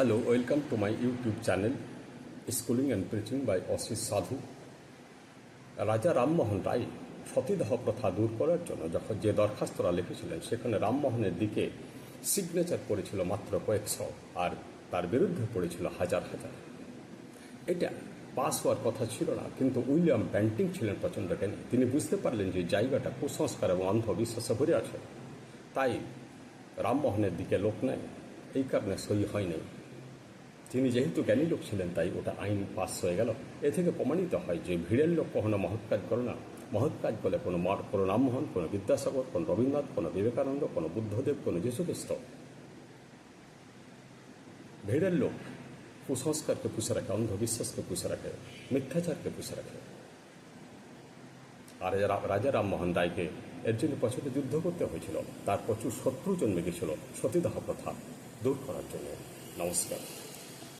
Hello welcome to my YouTube channel schooling and preaching by Ashis Sadhu Raja Rammohan রায় সতীদাহ প্রথা দূর করার জন্য যখন যে দরখাস্তরা লিখেছিলেন, সেখানে রামমোহনের দিকে সিগনেচার পড়েছিল মাত্র কয়েকশো আর তার বিরুদ্ধে পড়েছিল হাজার হাজার। এটা পাস হওয়ার কথা ছিল না, কিন্তু উইলিয়াম ব্যান্টিং ছিলেন প্রচণ্ড জ্ঞানী। তিনি বুঝতে পারলেন যে জায়গাটা কুসংস্কার এবং অন্ধবিশ্বাসে ভরে আছে। তাই রামমোহনের দিকে লোক নেয় এই কারণে সই হয়নি তিনি যেহেতু জ্ঞানী লোক ছিলেন, তাই ওটা আইন পাস হয়ে গেল। এ থেকে প্রমাণিত হয় যে ভিড়ের লোক কখনো মহৎ কাজ করে না। মহৎ কাজ বলে কোনো মর কোনো রামমোহন, কোনো বিদ্যাসাগর, কোনো রবীন্দ্রনাথ, কোনো বিবেকানন্দ, কোনো বুদ্ধদেব, কোনো যীশুখ্রিস্ট ভিড়ের লোক কুসংস্কারকে পুষে রাখে, অন্ধবিশ্বাসকে পুষে রাখে, মিথ্যাচারকে পুষে রাখে। আর রাজা রামমোহন রায়কে এর জন্য প্রচুর যুদ্ধ করতে হয়েছিল। তার প্রচুর শত্রু জন্মে গেছিল সতীদাহ প্রথা দূর করার জন্য। নমস্কার।